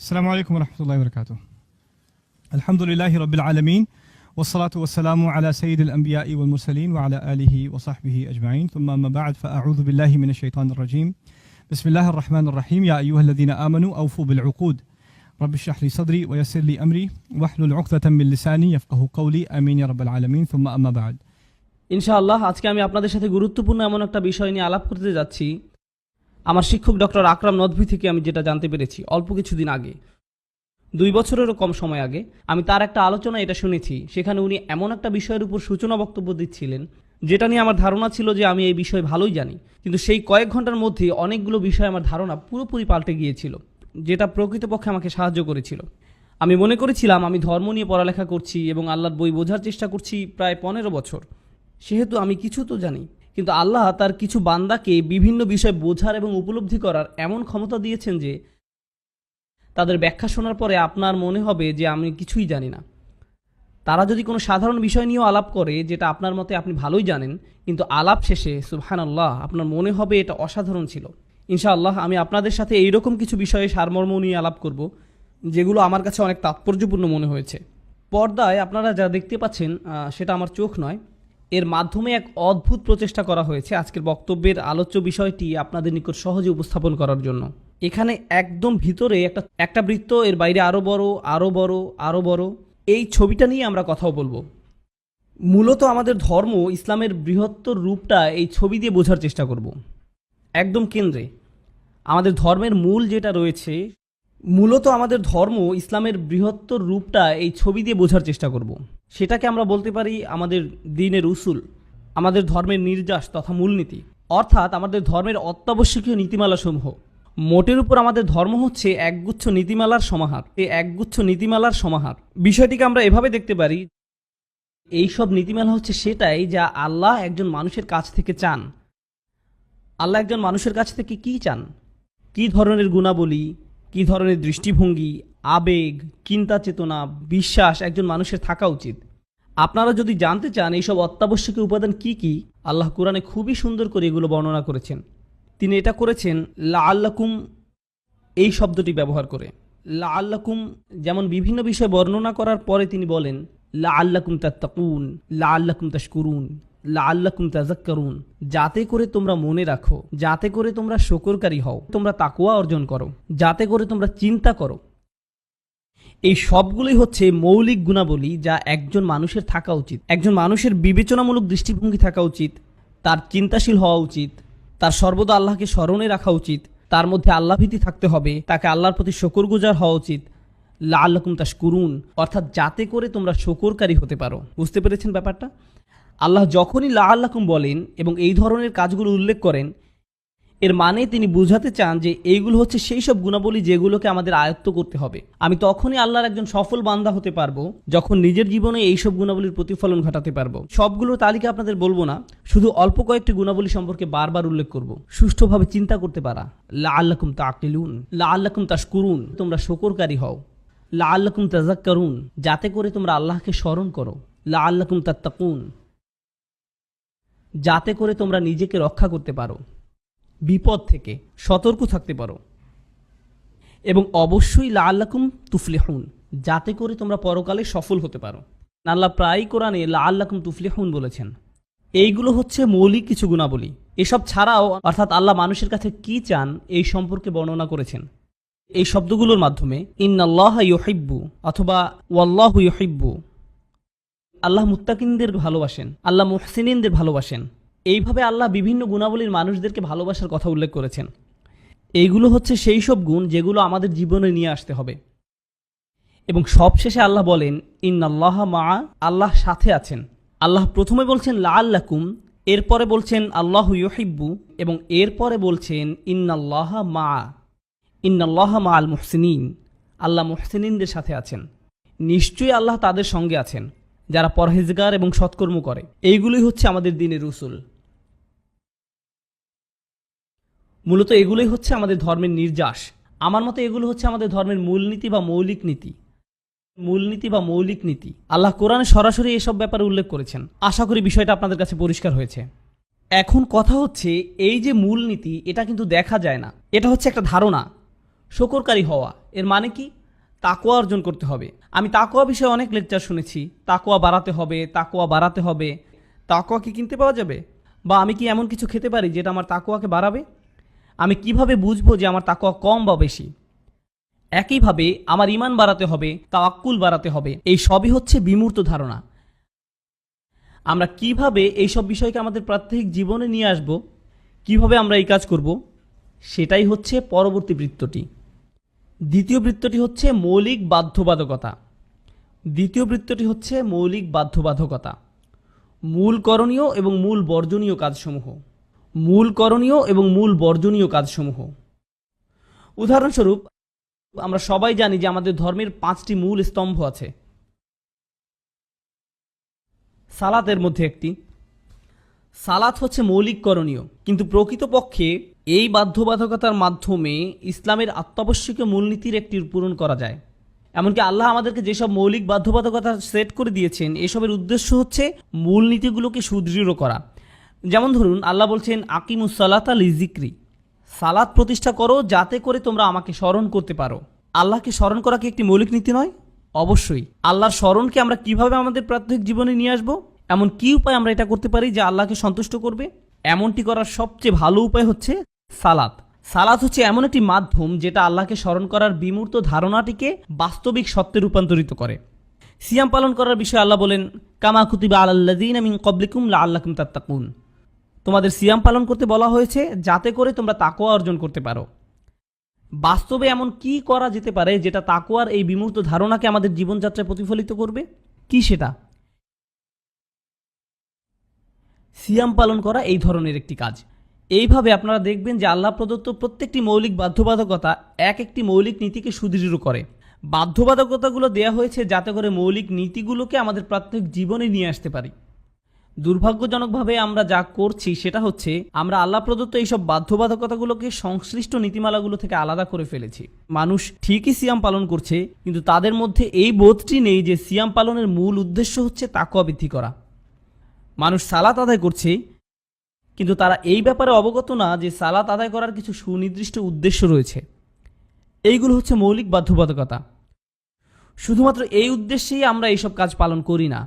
السلام عليكم ورحمة الله وبركاته. الحمد لله رب العالمين والصلاة والسلام على سيد الأنبياء والمرسلين وعلى آله وصحبه أجمعين ثم أما بعد فأعوذ بالله من الشيطان الرجيم بسم الله الرحمن الرحيم يا أيها الذين آمنوا أوفوا بالعقود رب اشرح لي صدري ويسر لي أمري واحلل عقدة من لساني يفقه قولي آمين يا رب العالمين ثم أما بعد ইনশাআল্লাহ আজকে আমি আপনাদের সাথে গুরুত্বপূর্ণ এমন একটা বিষয় নিয়ে আলাপ করতে যাচ্ছি আমার শিক্ষক ডক্টর আকরাম নদভি থেকে আমি যেটা জানতে পেরেছি, অল্প কিছুদিন আগে। দুই বছরেরও কম সময় আগে আমি তার একটা আলোচনা এটা শুনেছি, সেখানে উনি এমন একটা বিষয়ের উপর সূচনা বক্তব্য দিচ্ছিলেন, যেটা নিয়ে আমার ধারণা ছিল যে আমি এই বিষয় ভালোই জানি। কিন্তু সেই কয়েক ঘণ্টার মধ্যে অনেকগুলো বিষয় আমার ধারণা পুরোপুরি পাল্টে গিয়েছিল, যেটা প্রকৃতপক্ষে আমাকে সাহায্য করেছিল। আমি মনে করেছিলাম আমি ধর্ম নিয়ে পড়ালেখা করছি এবং আল্লাহর বই বোঝার চেষ্টা করছি প্রায় পনেরো বছর। সেহেতু আমি কিছু তো জানি। কিন্তু আল্লাহ তার কিছু বান্দাকে বিভিন্ন বিষয় বোঝার এবং উপলব্ধি করার এমন ক্ষমতা দিয়েছেন যে তাদের ব্যাখ্যা শোনার পরে আপনার মনে হবে যে আমি কিছুই জানি না। তারা যদি কোনো সাধারণ বিষয় নিয়েও আলাপ করে, যেটা আপনার মতে আপনি ভালোই জানেন, কিন্তু আলাপ শেষে সুবহান আল্লাহ আপনার মনে হবে এটা অসাধারণ ছিল। ইনশাআল্লাহ, আমি আপনাদের সাথে এইরকম কিছু বিষয়ে সারমর্ম নিয়ে আলাপ করব, যেগুলো আমার কাছে অনেক তাৎপর্যপূর্ণ মনে হয়েছে। পর্দায় আপনারা যা দেখতে পাচ্ছেন সেটা আমার চোখ নয়। এর মাধ্যমে এক অদ্ভুত প্রচেষ্টা করা হয়েছে আজকের বক্তব্যের আলোচ্য বিষয়টি আপনাদের নিকট সহজে উপস্থাপন করার জন্য। এখানে একদম ভিতরে একটা একটা বৃত্ত, এর বাইরে আরও বড় আরও বড় আরও বড়। এই ছবিটা নিয়ে আমরা কথাও বলব। মূলত আমাদের ধর্ম ইসলামের বৃহত্তর রূপটা এই ছবি দিয়ে বোঝার চেষ্টা করব। একদম কেন্দ্রে। আমাদের ধর্মের মূল যেটা রয়েছে, মূলত আমাদের ধর্ম ইসলামের বৃহত্তর রূপটা এই ছবি দিয়ে বোঝার চেষ্টা করব। সেটাকে আমরা বলতে পারি আমাদের দিনের উসুল, আমাদের ধর্মের নির্যাস তথা মূলনীতি। অর্থাৎ আমাদের ধর্মের অত্যাবশ্যকীয় নীতিমালাসমূহ। মোটের উপর আমাদের ধর্ম হচ্ছে একগুচ্ছ নীতিমালার সমাহার। এই একগুচ্ছ নীতিমালার সমাহার। বিষয়টিকে আমরা এভাবে দেখতে পারি, এইসব নীতিমালা হচ্ছে সেটাই যা আল্লাহ একজন মানুষের কাছ থেকে চান। আল্লাহ একজন মানুষের কাছ থেকে কি চান? কি ধরনের গুণাবলী, কি ধরনের দৃষ্টিভঙ্গি, আবেগ চিন্তা চেতনা বিশ্বাস একজন মানুষের থাকা উচিত? আপনারা যদি জানতে চান এইসব অত্যাবশ্যকীয় উপাদান কি কি, আল্লাহ কোরআনে খুবই সুন্দর করে এগুলো বর্ণনা করেছেন। তিনি এটা করেছেন লা আল্লাকুম এই শব্দটি ব্যবহার করে। লা আল্লাকুম যেমন বিভিন্ন বিষয় বর্ণনা করার পরে তিনি বলেন লা আল্লাকুম তাত্তাকুন লা আল্লাকুম তাশকুরুন লা আল্লাকুম তাজাক্কারুন যাতে করে তোমরা মনে রাখো, যাতে করে তোমরা শকরকারী হও, তোমরা তাকুয়া অর্জন করো, যাতে করে তোমরা চিন্তা করো। এই সবগুলোই হচ্ছে মৌলিক গুণাবলী যা একজন মানুষের থাকা উচিত। একজন মানুষের বিবেচনামূলক দৃষ্টিভঙ্গি থাকা উচিত, তার চিন্তাশীল হওয়া উচিত, তার সর্বদা আল্লাহকে স্মরণে রাখা উচিত, তার মধ্যে আল্লাভীতি থাকতে হবে, তাকে আল্লাহর প্রতি শকরগুজার হওয়া উচিত। লা আল্লাকুম তাস করুন অর্থাৎ যাতে করে তোমরা শকরকারী হতে পারো। বুঝতে পেরেছেন ব্যাপারটা? আল্লাহ যখনই লা আল্লাকুম বলেন এবং এই ধরনের কাজগুলো উল্লেখ করেন এর মানে তিনি বুঝাতে চান যে এইগুলো হচ্ছে সেই সব গুণাবলী যেগুলোকে আমাদের আয়ত্ত করতে হবে। আমি তখনই আল্লাহর একজন সফল বান্দা হতে পারব, যখন নিজের জীবনে এই সব গুণাবলীর প্রতিফলন ঘটাতে পারব। সবগুলোর তালিকা আপনাদের বলব না, শুধু অল্প কয়েকটি গুণাবলী সম্পর্কে বারবার উল্লেখ করব। সুষ্ঠুভাবে চিন্তা করতে পারা। লা আল্লাকুম তাকিলুন লা আল্লাকুম তাশকুরুন, তোমরা শকরকারী হও। লা আল্লাকুম তাজাক্কারুন যাতে করে তোমরা আল্লাহকে স্মরণ করো। লা আল্লাকুম তাত্তাকুন, যাতে করে তোমরা নিজেকে রক্ষা করতে পারো। বিপদ থেকে সতর্ক থাকতে পারো। এবং অবশ্যই লা আল্লাকুম তুফলিহুন, যাতে করে তোমরা পরকালে সফল হতে পারো। আল্লাহ প্রায়ই কোরআনে লা আল্লাকুম তুফলিহুন বলেছেন, এইগুলো হচ্ছে মৌলিক কিছু গুণাবলী। এসব ছাড়াও অর্থাৎ আল্লাহ মানুষের কাছে কি চান এই সম্পর্কে বর্ণনা করেছেন। এই শব্দগুলোর মাধ্যমে ইন্নাল্লাহ ইউহিব্বু অথবা ওয়াল্লাহু ইউহিব্বু। আল্লাহ মুত্তাকিনদের ভালোবাসেন, আল্লাহ মুহসিনিনদের ভালোবাসেন। এইভাবে আল্লাহ বিভিন্ন গুণাবলীর মানুষদেরকে ভালোবাসার কথা উল্লেখ করেছেন। এইগুলো হচ্ছে সেই সব গুণ যেগুলো আমাদের জীবনে নিয়ে আসতে হবে। এবং সবশেষে আল্লাহ বলেন, ইন্নাল্লাহ মা আল্লাহ সাথে আছেন। আল্লাহ প্রথমে বলছেন লা আল্লাকুম এরপরে বলছেন, আল্লাহ ইউহিব্বু। এবং এরপরে বলছেন, ইন্নাল্লাহ মা ইন্নাল্লাহ মা আল মুহসিনিন। আল্লাহ মুহসিনিনদের সাথে আছেন। নিশ্চয়ই আল্লাহ তাদের সঙ্গে আছেন, যারা পরহেজগার এবং সৎকর্ম করে। এইগুলোই হচ্ছে আমাদের দিনের রসুল মূলত এগুলোই হচ্ছে আমাদের ধর্মের নির্যাস। আমার মতে এগুলো হচ্ছে আমাদের ধর্মের মূলনীতি বা মৌলিক নীতি। মূলনীতি বা মৌলিক নীতি। আল্লাহ কোরআনে সরাসরি এসব ব্যাপারে উল্লেখ করেছেন। আশা করি বিষয়টা আপনাদের কাছে পরিষ্কার হয়েছে। এখন কথা হচ্ছে, এই যে মূলনীতি, এটা কিন্তু দেখা যায় না। এটা হচ্ছে একটা ধারণা। শকরকারী হওয়া। এর মানে কি? তাকোয়া অর্জন করতে হবে। আমি তাকোয়া বিষয়ে অনেক লেকচার শুনেছি। তাকোয়া বাড়াতে হবে তাকোয়া বাড়াতে হবে। তাকোয়া কি কিনতে পাওয়া যাবে? বা আমি কি এমন কিছু খেতে পারি যেটা আমার তাকোয়াকে বাড়াবে? আমি কীভাবে বুঝব যে আমার তাকোয়া কম বা বেশি? একইভাবে আমার ইমান বাড়াতে হবে তা তাওয়াক্কুল বাড়াতে হবে। এই সবই হচ্ছে বিমূর্ত ধারণা। আমরা কীভাবে এইসব বিষয়কে আমাদের প্রাত্যহিক জীবনে নিয়ে আসব, কীভাবে আমরা এই কাজ করব, সেটাই হচ্ছে পরবর্তী বৃত্তটি। দ্বিতীয় বৃত্তটি হচ্ছে মৌলিক বাধ্যবাধকতা। দ্বিতীয় বৃত্তটি হচ্ছে মৌলিক বাধ্যবাধকতা। মূল করণীয় এবং মূল বর্জনীয় কাজসমূহ। মূল করণীয় এবং মূল বর্জনীয় কাজসমূহ। উদাহরণস্বরূপ, আমরা সবাই জানি যে আমাদের ধর্মের পাঁচটি মূল স্তম্ভ আছে। সালাতের মধ্যে একটি। সালাত হচ্ছে মৌলিক করণীয়, কিন্তু প্রকৃতপক্ষে এই বাধ্যবাধকতার মাধ্যমে ইসলামের অত্যাবশ্যকীয় মূলনীতির একটি পূরণ করা যায়। এমনকি আল্লাহ আমাদেরকে যেসব মৌলিক বাধ্যবাধকতা সেট করে দিয়েছেন, এসবের উদ্দেশ্য হচ্ছে মূলনীতিগুলোকে সুদৃঢ় করা। যেমন ধরুন, আল্লাহ বলছেন আকিমুসালাত আল জিক্রি সালাত প্রতিষ্ঠা করো যাতে করে তোমরা আমাকে স্মরণ করতে পারো। আল্লাহকে স্মরণ করা কি একটি মৌলিক নীতি নয়? অবশ্যই। আল্লাহর স্মরণকে আমরা কীভাবে আমাদের প্রাত্যহিক জীবনে নিয়ে আসব? এমন কি উপায় আমরা এটা করতে পারি যে আল্লাহকে সন্তুষ্ট করবে? এমনটি করার সবচেয়ে ভালো উপায় হচ্ছে সালাত। সালাত হচ্ছে এমন একটি মাধ্যম যেটা আল্লাহকে স্মরণ করার বিমূর্ত ধারণাটিকে বাস্তবিক সত্যে রূপান্তরিত করে। সিয়াম পালন করার বিষয়ে আল্লাহ বলেন, কামা কুতিবা আল্লাদিন আমিন কবলিকুম লা আল্লাকুম তাত্তাকুন। তোমাদের সিয়াম পালন করতে বলা হয়েছে, যাতে করে তোমরা তাকোয়া অর্জন করতে পারো। বাস্তবে এমন কি করা যেতে পারে যেটা তাকোয়ার এই বিমূর্ত ধারণাকে আমাদের জীবনযাত্রায় প্রতিফলিত করবে? কি সেটা? সিয়াম পালন করা এই ধরনের একটি কাজ। এইভাবে আপনারা দেখবেন যে আল্লাহ প্রদত্ত প্রত্যেকটি মৌলিক বাধ্যবাধকতা এক একটি মৌলিক নীতিকে সুদৃঢ় করে। বাধ্যবাধকতাগুলো দেয়া হয়েছে যাতে করে মৌলিক নীতিগুলোকে আমাদের প্রাত্যহিক জীবনে নিয়ে আসতে পারি। দুর্ভাগ্যজনকভাবে আমরা যা করছি সেটা হচ্ছে, আমরা আল্লাহ প্রদত্ত এইসব বাধ্যবাধকতাগুলোকে সংশ্লিষ্ট নীতিমালাগুলো থেকে আলাদা করে ফেলেছি। মানুষ ঠিকই সিয়াম পালন করছে, কিন্তু তাদের মধ্যে এই বোধটি নেই যে সিয়াম পালনের মূল উদ্দেশ্য হচ্ছে তাকুয়া বৃদ্ধি করা। মানুষ সালাত আদায় করছে, কিন্তু তারা এই ব্যাপারে অবগত না যে সালাত আদায় করার কিছু সুনির্দিষ্ট উদ্দেশ্য রয়েছে। এইগুলো হচ্ছে মৌলিক বাধ্যবাধকতা। শুধুমাত্র এই উদ্দেশ্যেই আমরা এইসব কাজ পালন করি না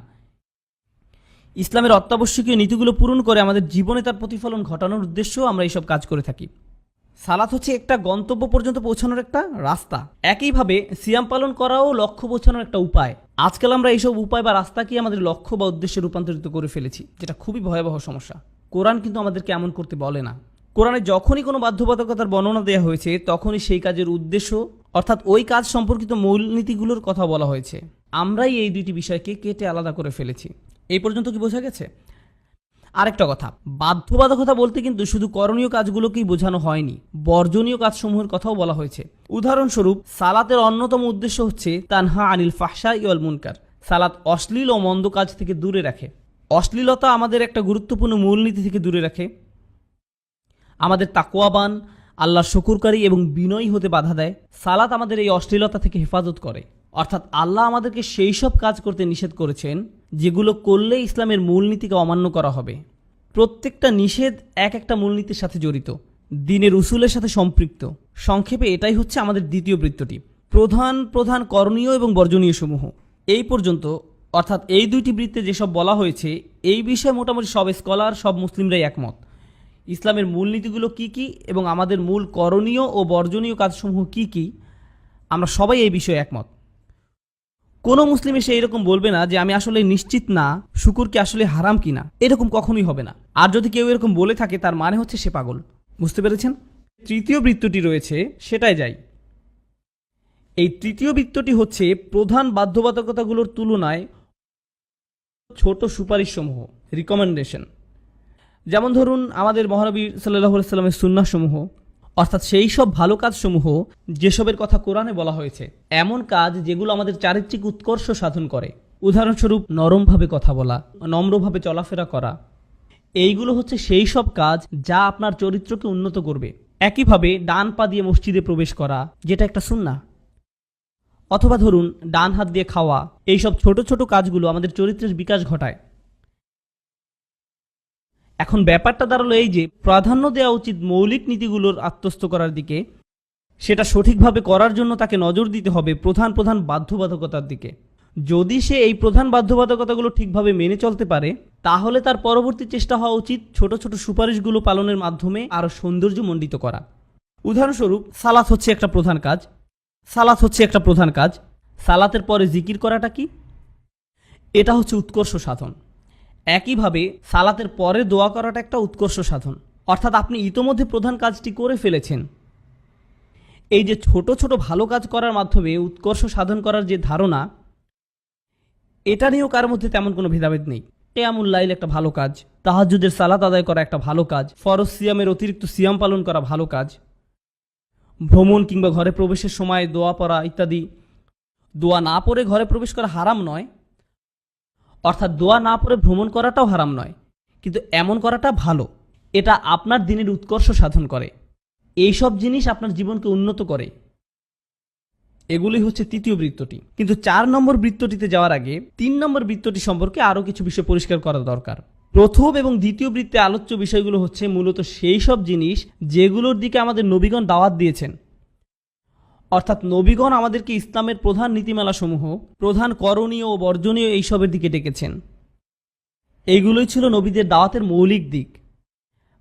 ইসলামের অত্যাবশ্যকীয় নীতিগুলো পূরণ করে আমাদের জীবনে তার প্রতিফলন ঘটানোর উদ্দেশ্যেও আমরা এইসব কাজ করে থাকি। সালাত হচ্ছে একটা গন্তব্য পর্যন্ত পৌঁছানোর একটা রাস্তা। একইভাবে সিয়াম পালন করাও লক্ষ্য পৌঁছানোর একটা উপায়। আজকাল আমরা এইসব উপায় বা রাস্তাকেই আমাদের লক্ষ্য বা উদ্দেশ্যে রূপান্তরিত করে ফেলেছি, যেটা খুবই ভয়াবহ সমস্যা। কোরআন কিন্তু আমাদেরকে এমন করতে বলে না। কোরআনে যখনই কোনো বাধ্যবাধকতার বর্ণনা দেওয়া হয়েছে, তখনই সেই কাজের উদ্দেশ্য, অর্থাৎ ওই কাজ সম্পর্কিত মূলনীতিগুলোর কথা বলা হয়েছে। আমরাই এই দুইটি বিষয়কে কেটে আলাদা করে ফেলেছি। এই পর্যন্ত কি বোঝা গেছে? আরেকটা কথা, বাধ্যবাধকতা বলতে কিন্তু শুধু করণীয় কাজগুলোকেই বোঝানো হয়নি, বর্জনীয় কাজসমূহের কথাও বলা হয়েছে। উদাহরণস্বরূপ, সালাতের অন্যতম উদ্দেশ্য হচ্ছে তানহা আনিল ফাহসা ইয়ল মুনকার। সালাত অশ্লীল ও মন্দ কাজ থেকে দূরে রাখে। অশ্লীলতা আমাদের একটা গুরুত্বপূর্ণ মূলনীতি থেকে দূরে রাখে। আমাদের তাকোয়াবান আল্লাহ শকুরকারী এবং বিনয়ী হতে বাধা দেয়। সালাত আমাদের এই অশ্লীলতা থেকে হেফাজত করে। অর্থাৎ আল্লাহ আমাদেরকে সেই সব কাজ করতে নিষেধ করেছেন যেগুলো করলে ইসলামের মূলনীতিকে অমান্য করা হবে। প্রত্যেকটা নিষেধ এক একটা মূলনীতির সাথে জড়িত। দিনের উসুলের সাথে সম্পৃক্ত। সংক্ষেপে এটাই হচ্ছে আমাদের দ্বিতীয় বৃত্তটি। প্রধান প্রধান করণীয় এবং বর্জনীয় সমূহ। এই পর্যন্ত, অর্থাৎ এই দুইটি বৃত্তে যেসব বলা হয়েছে, এই বিষয়ে মোটামুটি সব স্কলার, সব মুসলিমরাই একমত। ইসলামের মূলনীতিগুলো কি কি এবং আমাদের মূল করণীয় ও বর্জনীয় কাজসমূহ কি কি, আমরা সবাই এই বিষয়ে একমত। কোনো মুসলিম এসে এরকম বলবে না যে আমি আসলে নিশ্চিত না শুকুর কি আসলে হারাম কিনা। এরকম কখনোই হবে না। আর যদি কেউ এরকম বলে থাকে, তার মানে হচ্ছে সে পাগল। বুঝতে পেরেছেন? তৃতীয় বৃত্তটি রয়েছে, সেটাই যাই। এই তৃতীয় বৃত্তটি হচ্ছে প্রধান বাধ্যবাধকতাগুলোর তুলনায় ছোট সুপারিশসমূহ রিকমেন্ডেশন যেমন ধরুন, আমাদের মহানবী সাল্লাহ সাল্লামের সুন্নাসমূহ অর্থাৎ সেই সব ভালো কাজসমূহ যেসবের কথা কোরআনে বলা হয়েছে, এমন কাজ যেগুলো আমাদের চারিত্রিক উৎকর্ষ সাধন করে। উদাহরণস্বরূপ নরমভাবে কথা বলা, নম্রভাবে চলাফেরা করা। এইগুলো হচ্ছে সেই সব কাজ যা আপনার চরিত্রকে উন্নত করবে। একইভাবে ডান পা দিয়ে মসজিদে প্রবেশ করা, যেটা একটা সুন্না অথবা ধরুন, ডান হাত দিয়ে খাওয়া, এইসব ছোট ছোট কাজগুলো আমাদের চরিত্রের বিকাশ ঘটায়। এখন ব্যাপারটা দাঁড়াল এই যে, প্রাধান্য দেওয়া উচিত মৌলিক নীতিগুলোর আত্মস্থ করার দিকে। সেটা সঠিকভাবে করার জন্য তাকে নজর দিতে হবে প্রধান প্রধান বাধ্যবাধকতার দিকে। যদি সে এই প্রধান বাধ্যবাধকতাগুলো ঠিকভাবে মেনে চলতে পারে, তাহলে তার পরবর্তী চেষ্টা হওয়া উচিত ছোট ছোট সুপারিশগুলো পালনের মাধ্যমে আরও সৌন্দর্যমণ্ডিত করা। উদাহরণস্বরূপ, সালাত হচ্ছে একটা প্রধান কাজ। সালাত হচ্ছে একটা প্রধান কাজ। সালাতের পরে জিকির করাটা কি? এটা হচ্ছে উৎকর্ষ সাধন। একইভাবে সালাতের পরে দোয়া করাটা একটা উৎকর্ষ সাধন। অর্থাৎ আপনি ইতোমধ্যে প্রধান কাজটি করে ফেলেছেন। এই যে ছোট ছোট ভালো কাজ করার মাধ্যমে উৎকর্ষ সাধন করার যে ধারণা, এটা নিয়েও কার মধ্যে তেমন কোনো ভেদাভেদ নেই। কেয়ামুল্লাইল একটা ভালো কাজ তাহাজুদের সালাত আদায় করা একটা ভালো কাজ, ফরজ সিয়ামের অতিরিক্ত সিয়াম পালন করা ভালো কাজ, ভ্রমণ কিংবা ঘরে প্রবেশের সময় দোয়া পড়া ইত্যাদি। দোয়া না পড়ে ঘরে প্রবেশ করা হারাম নয় অর্থাৎ দোয়া না পড়ে ভ্রমণ করাটাও হারাম নয়। কিন্তু এমন করাটা ভালো। এটা আপনার দিনের উৎকর্ষ সাধন করে। এইসব জিনিস আপনার জীবনকে উন্নত করে। এগুলি হচ্ছে তৃতীয় বৃত্তটি। কিন্তু চার নম্বর বৃত্তটিতে যাওয়ার আগে তিন নম্বর বৃত্তটি সম্পর্কে আরও কিছু বিষয় পরিষ্কার করা দরকার। প্রথম এবং দ্বিতীয় বৃত্তে আলোচ্য বিষয়গুলো হচ্ছে মূলত সেই সব জিনিস যেগুলোর দিকে আমাদের নবীগণ দাওয়াত দিয়েছেন। অর্থাৎ নবীগণ আমাদেরকে ইসলামের প্রধান নীতিমালাসমূহ, প্রধান করণীয় ও বর্জনীয় এইসবের দিকে ডেকেছেন। এইগুলোই ছিল নবীদের দাওয়াতের মৌলিক দিক।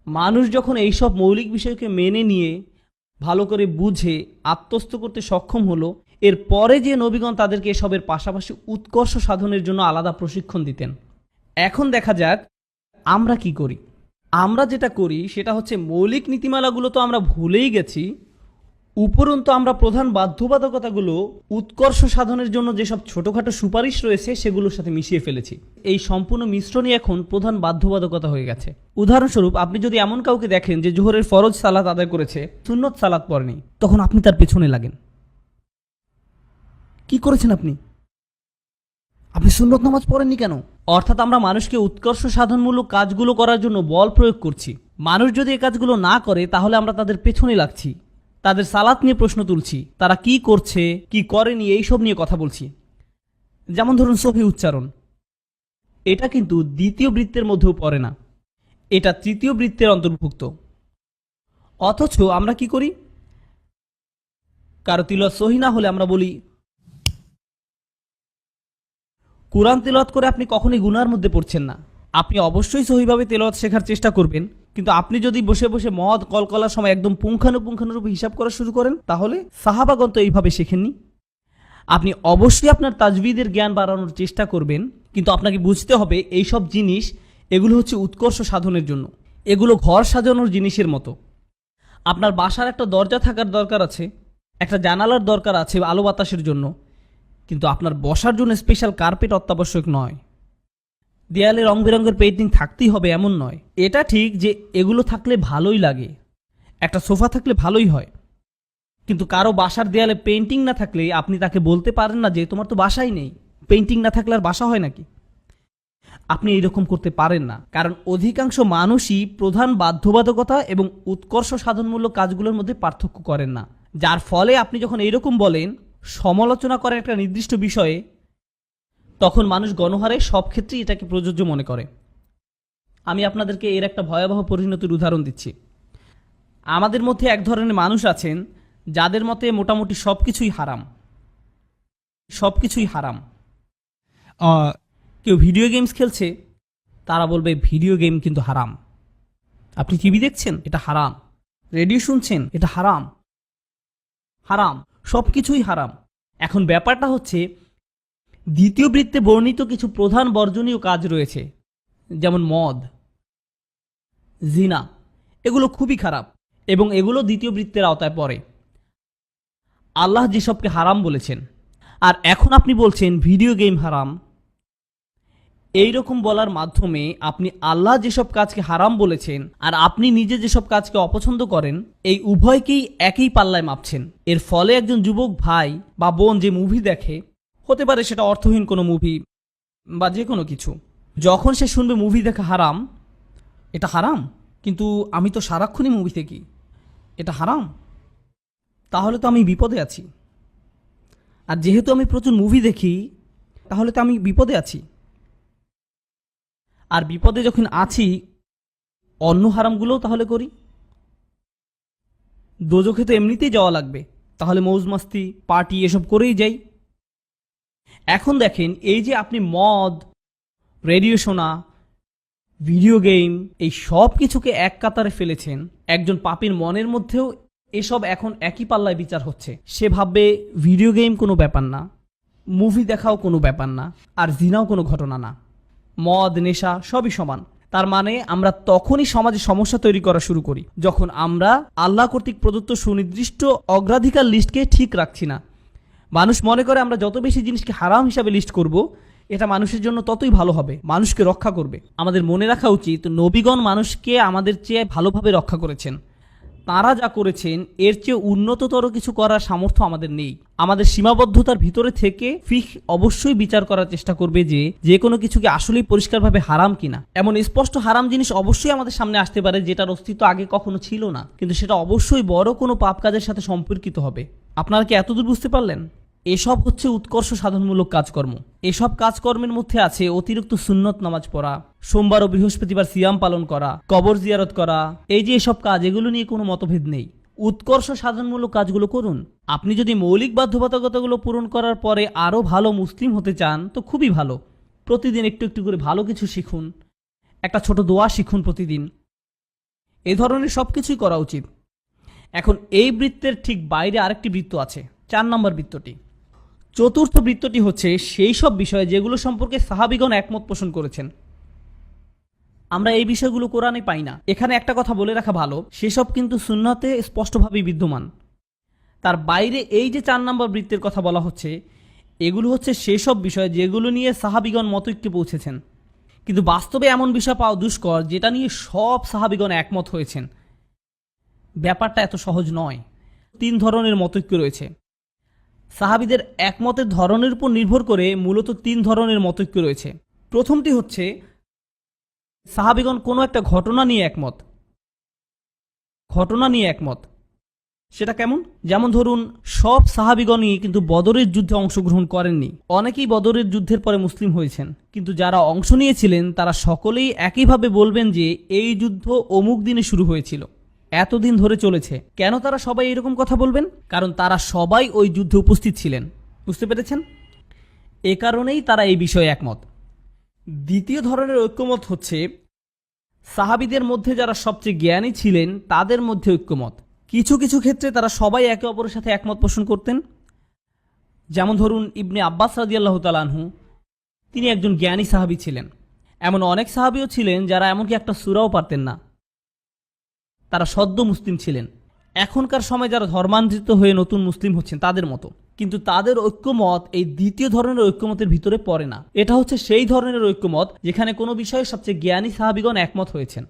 মানুষ যখন এইসব মৌলিক বিষয়কে মেনে নিয়ে, ভালো করে বুঝে, আত্মস্থ করতে সক্ষম হলো, এর পরে যে নবীগণ তাদেরকে এসবের পাশাপাশি উৎকর্ষ সাধনের জন্য আলাদা প্রশিক্ষণ দিতেন। এখন দেখা যাক আমরা কি করি। আমরা যেটা করি, সেটা হচ্ছে মৌলিক নীতিমালাগুলো তো আমরা ভুলেই গেছি উপরন্তু আমরা প্রধান বাধ্যবাধকতাগুলো উৎকর্ষ সাধনের জন্য যেসব ছোটোখাটো সুপারিশ রয়েছে সেগুলোর সাথে মিশিয়ে ফেলেছি। এই সম্পূর্ণ মিশ্রণই এখন প্রধান বাধ্যবাধকতা হয়ে গেছে। উদাহরণস্বরূপ, আপনি যদি এমন কাউকে দেখেন যে জোহরের ফরজ সালাত আদায় করেছে, সুন্নত সালাত পড়েনি, তখন আপনি তার পেছনে লাগেন। কি করেছেন আপনি? আপনি সুন্নত নামাজ পড়েননি কেন? অর্থাৎ আমরা মানুষকে উৎকর্ষ সাধনমূলক কাজগুলো করার জন্য বল প্রয়োগ করছি। মানুষ যদি এই কাজগুলো না করে, তাহলে আমরা তাদের পেছনে লাগছি। তাদের সালাত নিয়ে প্রশ্ন তুলছি। তারা কি করছে, কি করেনি, এইসব নিয়ে কথা বলছি। যেমন ধরুন সফি উচ্চারণ। এটা কিন্তু দ্বিতীয় বৃত্তের মধ্যেও পড়ে না। এটা তৃতীয় বৃত্তের অন্তর্ভুক্ত। অথচ আমরা কি করি? কারও তিলত সহি না হলে আমরা বলি, কোরআন তেলত করে আপনি কখনই গুনার মধ্যে পড়ছেন না। আপনি অবশ্যই সহিভাবে তেলত শেখার চেষ্টা করবেন। কিন্তু আপনি যদি বসে বসে মদ, কলকলার সময় একদম পুঙ্খানুপুঙ্খানুরূপে হিসাব করা শুরু করেন, তাহলে সাহাবাগন তো এইভাবে শেখেননি। আপনি অবশ্যই আপনার তাজবিদের জ্ঞান বাড়ানোর চেষ্টা করবেন, কিন্তু আপনাকে বুঝতে হবে এই সব জিনিস, এগুলো হচ্ছে উৎকর্ষ সাধনের জন্য। এগুলো ঘর সাজানোর জিনিসের মতো। আপনার বাসার একটা দরজা থাকার দরকার আছে, একটা জানালার দরকার আছে আলো বাতাসের জন্য, কিন্তু আপনার বসার জন্য স্পেশাল কার্পেট অত্যাবশ্যক নয়। দেয়ালে রং বেরঙের পেন্টিং থাকতেই হবে, এমন নয়। এটা ঠিক যে এগুলো থাকলে ভালোই লাগে। একটা সোফা থাকলে ভালোই হয়। কিন্তু কারও বাসার দেয়ালে পেন্টিং না থাকলে আপনি তাকে বলতে পারেন না যে, তোমার তো বাসাই নেই। পেন্টিং না থাকলে আর বাসা হয় নাকি? আপনি এইরকম করতে পারেন না। কারণ অধিকাংশ মানুষই প্রধান বাধ্যবাধকতা এবং উৎকর্ষ সাধনমূলক কাজগুলোর মধ্যে পার্থক্য করেন না। যার ফলে আপনি যখন এইরকম বলেন, সমালোচনা করেন একটা নির্দিষ্ট বিষয়ে তখন মানুষ গণহারে সব ক্ষেত্রেই এটাকে প্রযোজ্য মনে করে। আমি আপনাদেরকে এর একটা ভয়াবহ পরিণতির উদাহরণ দিচ্ছি। আমাদের মধ্যে এক ধরনের মানুষ আছেন যাদের মতে মোটামুটি সব কিছুই হারাম। সব কিছুই হারাম কেউ ভিডিও গেমস খেলছে, তারা বলবে ভিডিও গেম কিন্তু হারাম। আপনি টিভি দেখছেন, এটা হারাম। রেডিও শুনছেন, এটা হারাম। হারাম সব কিছুই হারাম। এখন ব্যাপারটা হচ্ছে দ্বিতীয় বৃত্তে বর্ণিত কিছু প্রধান বর্জনীয় কাজ রয়েছে, যেমন মদ, জিনা, এগুলো খুবই খারাপ এবং এগুলো দ্বিতীয় বৃত্তের আওতায় পড়ে। আল্লাহ যেসবকে হারাম বলেছেন, আর এখন আপনি বলছেন ভিডিও গেম হারাম এই রকম বলার মাধ্যমে আপনি আল্লাহ যেসব কাজকে হারাম বলেছেন আর আপনি নিজে যেসব কাজকে অপছন্দ করেন, এই উভয়কেই একই পাল্লায় মাপছেন। এর ফলে একজন যুবক ভাই বা বোন যে মুভি দেখে হতে পারে সেটা অর্থহীন কোনো মুভি বা যে কোনো কিছু। যখন সে শুনবে মুভি দেখা হারাম, এটা হারাম, কিন্তু আমি তো সারাক্ষণই মুভি দেখি, এটা হারাম। তাহলে তো আমি বিপদে আছি। আর যেহেতু আমি প্রচুর মুভি দেখি, তাহলে তো আমি বিপদে আছি। আর বিপদে যখন আছি, অন্য হারামগুলোও তাহলে করি। দোজখে তো এমনিতেই যাওয়া লাগবে। তাহলে মৌজ মাস্তি পার্টি এসব করেই যাই। এখন দেখেন, এই যে আপনি মদ, রেডিও শোনা, ভিডিও গেম, এই সব কিছুকে এক কাতারে ফেলেছেন, একজন পাপীর মনের মধ্যেও এসব এখন একই পাল্লায় বিচার হচ্ছে। সে ভাববে, ভিডিও গেম কোনো ব্যাপার না, মুভি দেখাও কোনো ব্যাপার না, আর জিনাও কোনো ঘটনা না। মদ, নেশা সবই সমান। তার মানে আমরা তখনই সমাজে সমস্যা তৈরি করা শুরু করি, যখন আমরা আল্লাহ কর্তৃক প্রদত্ত সুনির্দিষ্ট অগ্রাধিকার লিস্টকে ঠিক রাখছি না। মানুষ মনে করে আমরা যত বেশি জিনিসকে হারাম হিসাবে লিস্ট করব, এটা মানুষের জন্য ততই ভালো হবে, মানুষকে রক্ষা করবে। আমাদের মনে রাখা উচিত, নবীগণ মানুষকে আমাদের চেয়ে ভালোভাবে রক্ষা করেছেন। তারা যা করেছেন, এর চেয়ে উন্নততর কিছু করার সামর্থ্য আমাদের নেই। আমাদের সীমাবদ্ধতার ভিতরে থেকে ফিক অবশ্যই বিচার করার চেষ্টা করবে যে যে কোনো কিছুকে আসলেই পরিষ্কারভাবে হারাম কিনা। এমন স্পষ্ট হারাম জিনিস অবশ্যই আমাদের সামনে আসতে পারে, যেটার অস্তিত্ব আগে কখনো ছিল না। কিন্তু সেটা অবশ্যই বড় কোনো পাপ কাজের সাথে সম্পর্কিত হবে। আপনারা কি এতদূর বুঝতে পারলেন? এসব হচ্ছে উৎকর্ষ সাধনমূলক কাজকর্ম। এসব কাজকর্মের মধ্যে আছে অতিরিক্ত সুন্নত নামাজ পড়া, সোমবার ও বৃহস্পতিবার সিয়াম পালন করা, কবর জিয়ারত করা। এই যে এসব কাজ, এগুলো নিয়ে কোনো মতভেদ নেই। উৎকর্ষ সাধনমূলক কাজগুলো করুন। আপনি যদি মৌলিক বাধ্যবাধকতাগুলো পূরণ করার পরে আরও ভালো মুসলিম হতে চান, তো খুবই ভালো। প্রতিদিন একটু একটু করে ভালো কিছু শিখুন। একটা ছোট দোয়া শিখুন প্রতিদিন। এ ধরনের সব কিছুই করা উচিত। এখন এই বৃত্তের ঠিক বাইরে আরেকটি বৃত্ত আছে, চার নম্বর বৃত্তটি। চতুর্থ বৃত্তটি হচ্ছে সেই সব বিষয় যেগুলো সম্পর্কে সাহাবিগণ একমত পোষণ করেছেন। আমরা এই বিষয়গুলো কোরআনে পাই না। এখানে একটা কথা বলে রাখা ভালো, সেসব কিন্তু সুন্নতে স্পষ্টভাবেই বিদ্যমান। তার বাইরে এই যে চার নম্বর বৃত্তের কথা বলা হচ্ছে, এগুলো হচ্ছে সেসব বিষয় যেগুলো নিয়ে সাহাবিগণ মতৈক্যে পৌঁছেছেন। কিন্তু বাস্তবে এমন বিষয় পাওয়া দুষ্কর, যেটা নিয়ে সব সাহাবিগণ একমত হয়েছেন। ব্যাপারটা এত সহজ নয়। তিন ধরনের মতৈক্য রয়েছে। সাহাবিদের একমতের ধরনের উপর নির্ভর করে মূলত তিন ধরনের মতৈক্য রয়েছে। প্রথমটি হচ্ছে, সাহাবিগণ কোনো একটা ঘটনা নিয়ে একমত। ঘটনা নিয়ে একমত। সেটা কেমন? যেমন ধরুন, সব সাহাবিগণই কিন্তু বদরের যুদ্ধে অংশগ্রহণ করেননি। অনেকেই বদরের যুদ্ধের পরে মুসলিম হয়েছেন। কিন্তু যারা অংশ নিয়েছিলেন, তারা সকলেই একইভাবে বলবেন যে, এই যুদ্ধ অমুক দিনে শুরু হয়েছিল। এতদিন ধরে চলেছে। কেন তারা সবাই এরকম কথা বলবেন? কারণ তারা সবাই ওই যুদ্ধে উপস্থিত ছিলেন। বুঝতে পেরেছেন? এ কারণেই তারা এই বিষয়ে একমত। দ্বিতীয় ধরনের ঐক্যমত হচ্ছে, সাহাবিদের মধ্যে যারা সবচেয়ে জ্ঞানী ছিলেন, তাদের মধ্যে ঐক্যমত। কিছু কিছু ক্ষেত্রে তারা সবাই একে অপরের সাথে একমত পোষণ করতেন। যেমন ধরুন, ইবনে আব্বাস রাদিয়াল্লাহু তালানহু তিনি একজন জ্ঞানী সাহাবী ছিলেন। এমন অনেক সাহাবিও ছিলেন যারা এমনকি একটা সুরাও পারতেন না। তারা সদ্য মুসলিম ছিলেন। এখনকার সময় যারা ধর্মান্তরিত হয়ে নতুন মুসলিম হচ্ছেন, তাদের মতো। কিন্তু তাদের ঐক্যমত এই দ্বিতীয় ধরনের ঐক্যমতের ভিতরে পড়ে না। এটা হচ্ছে সেই ধরনের ঐক্যমত যেখানে কোনো বিষয়ে সবচেয়ে জ্ঞানী সাহাবিগণ একমত হয়েছেন।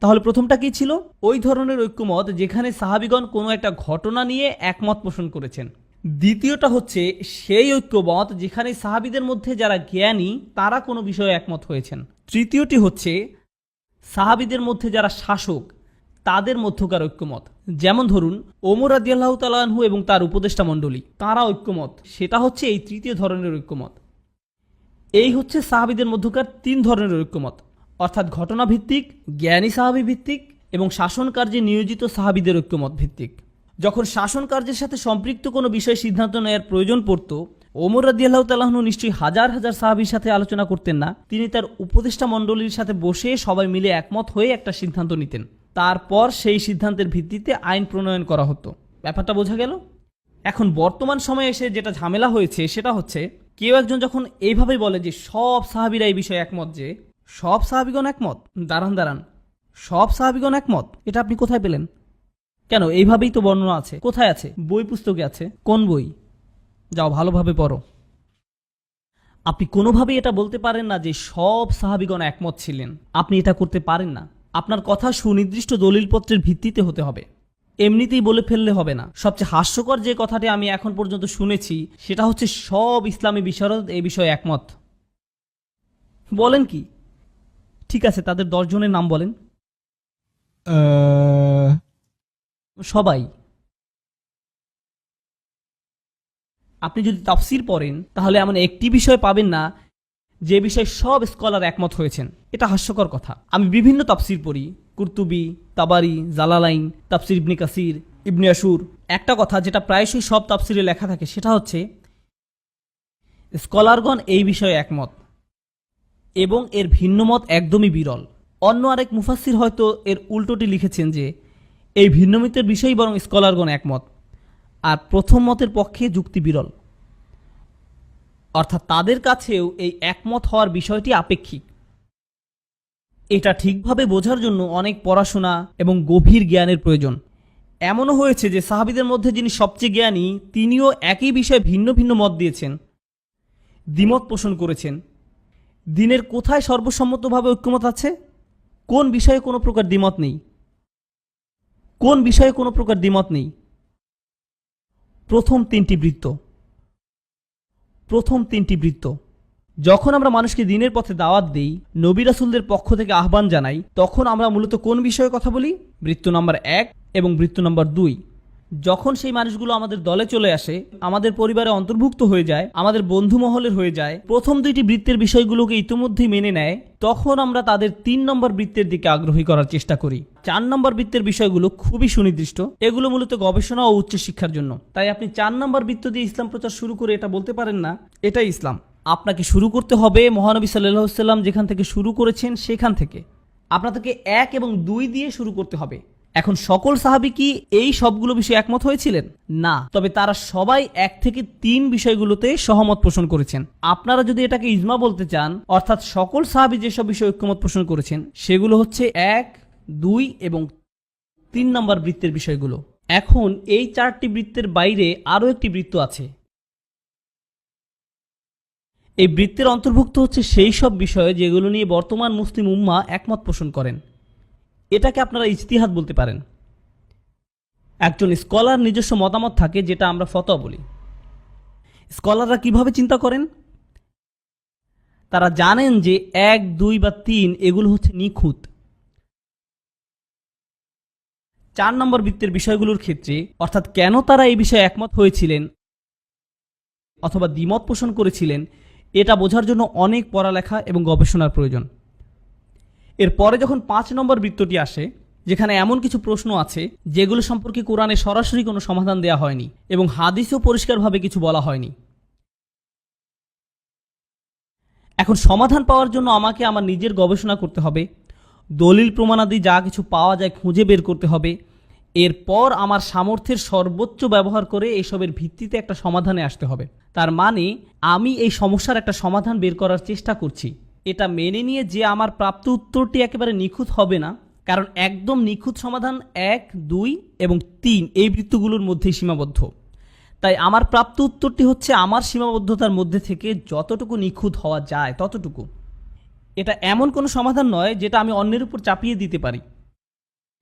তাহলে প্রথমটা কি ছিল? ওই ধরনের ঐক্যমত যেখানে সাহাবিগণ কোনো একটা ঘটনা নিয়ে একমত পোষণ করেছেন। দ্বিতীয়টা হচ্ছে সেই ঐক্যমত যেখানে সাহাবিদের মধ্যে যারা জ্ঞানী, তারা কোনো বিষয়ে একমত হয়েছেন। তৃতীয়টি হচ্ছে সাহাবিদের মধ্যে যারা শাসক তাদের মধ্যকার ঐক্যমত। যেমন ধরুন, ওমর আদিয়াল্লাহ তালাহু এবং তার উপদেষ্টা মণ্ডলী, তারা ঐক্যমত। সেটা হচ্ছে এই তৃতীয় ধরনের ঐক্যমত। এই হচ্ছে সাহাবিদের মধ্যকার তিন ধরনের ঐক্যমত। অর্থাৎ ঘটনা ভিত্তিক জ্ঞানী সাহাবি ভিত্তিক এবং শাসন কার্যে নিয়োজিত সাহাবিদের ঐক্যমত ভিত্তিক। যখন শাসন কার্যের সাথে সম্পৃক্ত কোনো বিষয়ে সিদ্ধান্ত নেওয়ার প্রয়োজন পড়ত, ওমর রাদিয়াল্লাহ তালাহনু নিশ্চয়ই হাজার হাজার সাহাবির সাথে আলোচনা করতেন না, তিনি তার উপদেষ্টা মণ্ডলীর সাথে বসে সবাই মিলে একমত হয়ে একটা সিদ্ধান্ত নিতেন। তারপর সেই সিদ্ধান্তের ভিত্তিতে আইন প্রণয়ন করা হতো। ব্যাপারটা বোঝা গেল? এখন বর্তমান সময়ে এসে যেটা ঝামেলা হয়েছে সেটা হচ্ছে, কেউ একজন যখন এইভাবে বলে যে সব সাহাবিরা এই বিষয়ে একমত যে, সব সাহাবিগণ একমত? দাঁড়ান দাঁড়ান। সব সাহাবিগণ একমত? এটা আপনি কোথায় পেলেন? কেন? এইভাবেই তো বর্ণনা আছে। কোথায় আছে? বই পুস্তকে আছে। কোন বই? যাও ভালোভাবে পড়ো। আপনি কোনোভাবেই এটা বলতে পারেন না যে সব সাহাবিগণ একমত ছিলেন। আপনি এটা করতে পারেন না। আপনার কথা সুনির্দিষ্ট দলিলপত্রের ভিত্তিতে হতে হবে। এমনিতেই বলে ফেললে হবে না। সবচেয়ে হাস্যকর যে কথাটি আমি এখন পর্যন্ত শুনেছি সেটা হচ্ছে সব ইসলামী বিশারদ এই বিষয়ে একমত। বলেন কি? ঠিক আছে তাদের দশজনের নাম বলেন। সবাই। আপনি যদি তাফসির পড়েন তাহলে এমন একটি বিষয় পাবেন না যে বিষয়ে সব স্কলার একমত হয়েছেন, এটা হাস্যকর কথা। আমি বিভিন্ন তাফসির পড়ি, কুর্তুবি, তাবারি, জালালাইন, তাফসির ইবনে কাসির, ইবনে আসুর একটা কথা যেটা প্রায়শই সব তাফসিরে লেখা থাকে, সেটা হচ্ছে, স্কলারগণ এই বিষয়ে একমত এবং এর ভিন্নমত একদমই বিরল। অন্য আরেক মুফাসির হয়তো এর উল্টোটি লিখেছেন যে, এই ভিন্নমতের বিষয়েই বরং স্কলারগণ একমত। আর প্রথম মতের পক্ষে যুক্তি বিরল। অর্থাৎ তাদের কাছেও এই একমত হওয়ার বিষয়টি আপেক্ষিক। এটা ঠিকভাবে বোঝার জন্য অনেক পড়াশোনা এবং গভীর জ্ঞানের প্রয়োজন। এমনও হয়েছে যে সাহাবিদের মধ্যে যিনি সবচেয়ে জ্ঞানী, তিনিও একই বিষয়ে ভিন্ন ভিন্ন মত দিয়েছেন, দ্বিমত পোষণ করেছেন। দিনের কোথায় সর্বসম্মতভাবে ঐক্যমত আছে? কোন বিষয়ে কোনো প্রকার দ্বিমত নেই? কোন বিষয়ে কোনো প্রকার দ্বিমত নেই? প্রথম তিনটি বৃত্ত। প্রথম তিনটি বৃত্ত। যখন আমরা মানুষকে দিনের পথে দাওয়াত দিই, নবী রাসুলদের পক্ষ থেকে আহ্বান জানাই, তখন আমরা মূলত কোন বিষয়ে কথা বলি? বৃত্ত নম্বর এক এবং বৃত্ত নম্বর দুই। যখন সেই মানুষগুলো আমাদের দলে চলে আসে, আমাদের পরিবারে অন্তর্ভুক্ত হয়ে যায়, আমাদের বন্ধু মহলের হয়ে যায়, প্রথম দুইটি বৃত্তের বিষয়গুলোকে ইতিমধ্যেই মেনে নেয়, তখন আমরা তাদের তিন নম্বর বৃত্তের দিকে আগ্রহী করার চেষ্টা করি। চার নম্বর বৃত্তের বিষয়গুলো খুবই সুনির্দিষ্ট, এগুলো মূলত গবেষণা ও উচ্চশিক্ষার জন্য। তাই আপনি চার নম্বর বৃত্ত দিয়ে ইসলাম প্রচার শুরু করে এটা বলতে পারেন না, এটাই ইসলাম। আপনাকে শুরু করতে হবে মহানবী সাল্লাহ সাল্লাম যেখান থেকে শুরু করেছেন সেখান থেকে। আপনাদেরকে এক এবং দুই দিয়ে শুরু করতে হবে। এখন সকল সাহাবি কি এই সবগুলো বিষয়ে একমত হয়েছিলেন? না। তবে তারা সবাই এক থেকে তিন বিষয়গুলোতে সহমত পোষণ করেছেন। আপনারা যদি এটাকে ইজমা বলতে চান, অর্থাৎ সকল সাহাবি যেসব বিষয়ে ঐক্যমত পোষণ করেছেন, সেগুলো হচ্ছে এক, দুই এবং তিন নম্বর বৃত্তের বিষয়গুলো। এখন এই চারটি বৃত্তের বাইরে আরও একটি বৃত্ত আছে। এই বৃত্তের অন্তর্ভুক্ত হচ্ছে সেই সব বিষয় যেগুলো নিয়ে বর্তমান মুসলিম উম্মা একমত পোষণ করেন। এটাকে আপনারা ইজতিহাদ বলতে পারেন। একজন স্কলার নিজস্ব মতামত থাকে, যেটা আমরা ফতোয়া বলি। স্কলাররা কীভাবে চিন্তা করেন? তারা জানেন যে এক, দুই বা তিন এগুলো হচ্ছে নিখুঁত। চার নম্বর বৃত্তের বিষয়গুলোর ক্ষেত্রে, অর্থাৎ কেন তারা এই বিষয়ে একমত হয়েছিলেন অথবা দ্বিমত পোষণ করেছিলেন, এটা বোঝার জন্য অনেক পড়ালেখা এবং গবেষণার প্রয়োজন। এরপরে যখন পাঁচ নম্বর বৃত্তটি আসে, যেখানে এমন কিছু প্রশ্ন আছে, যেগুলো সম্পর্কে কোরআনে সরাসরি কোনো সমাধান দেওয়া হয়নি এবং হাদিসেও পরিষ্কারভাবে কিছু বলা হয়নি। এখন সমাধান পাওয়ার জন্য আমাকে আমার নিজের গবেষণা করতে হবে, দলিল প্রমাণাদি যা কিছু পাওয়া যায় খুঁজে বের করতে হবে, এরপর আমার সামর্থ্যের সর্বোচ্চ ব্যবহার করে এসবের ভিত্তিতে একটা সমাধানে আসতে হবে। তার মানে আমি এই সমস্যার একটা সমাধান বের করার চেষ্টা করছি। এটা মেনে নিয়ে যে আমার প্রাপ্ত উত্তরটি একেবারে নিখুঁত হবে না, কারণ একদম নিখুঁত সমাধান এক, দুই এবং তিন এই বৃত্তগুলোর মধ্যেই সীমাবদ্ধ। তাই আমার প্রাপ্ত উত্তরটি হচ্ছে আমার সীমাবদ্ধতার মধ্যে থেকে যতটুকু নিখুঁত হওয়া যায় ততটুকু। এটা এমন কোনো সমাধান নয় যেটা আমি অন্যের উপর চাপিয়ে দিতে পারি।